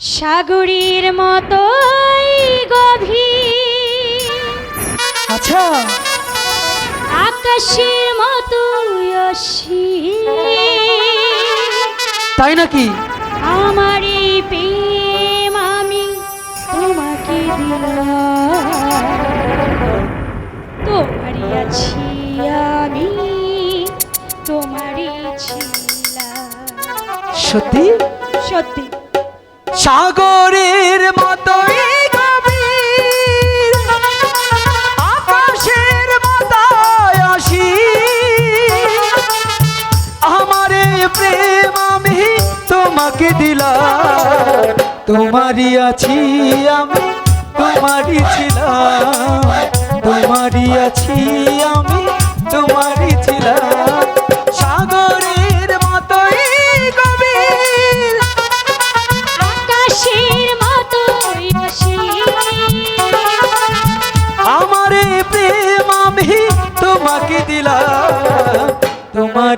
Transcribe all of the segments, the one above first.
সাগরীর মতোই গভীর। আচ্ছা। আকাশের মতো তাই নাকি? আমার এই প্রেম আমি তোমাকে তোমারই আছি আমি তোমারই ছিলাম। সত্যি? সত্যি। সাগরের মতোই গভীর, আকাশের মতোই অসীম। আমার প্রেম আমি তোমাকে দিলাম, তোমারই আছি আমি, তোমারই ছিলাম, তোমারই আছি আমি।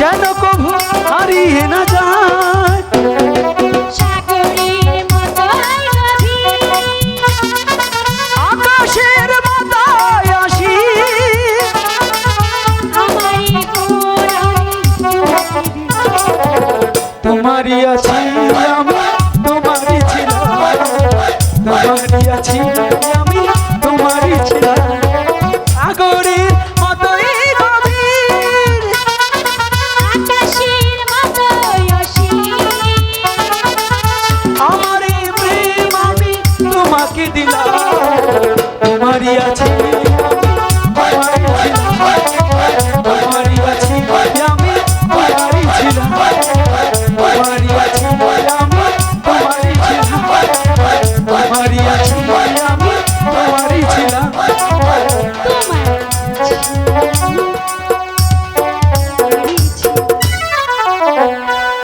যেন কভু হারিয়ে না যায়। আকাশের মাথায় আসি। তোমারই আছি আমি তোমারই ছিলাম। তোমারই আছি আমি তোমারই ছিলাম।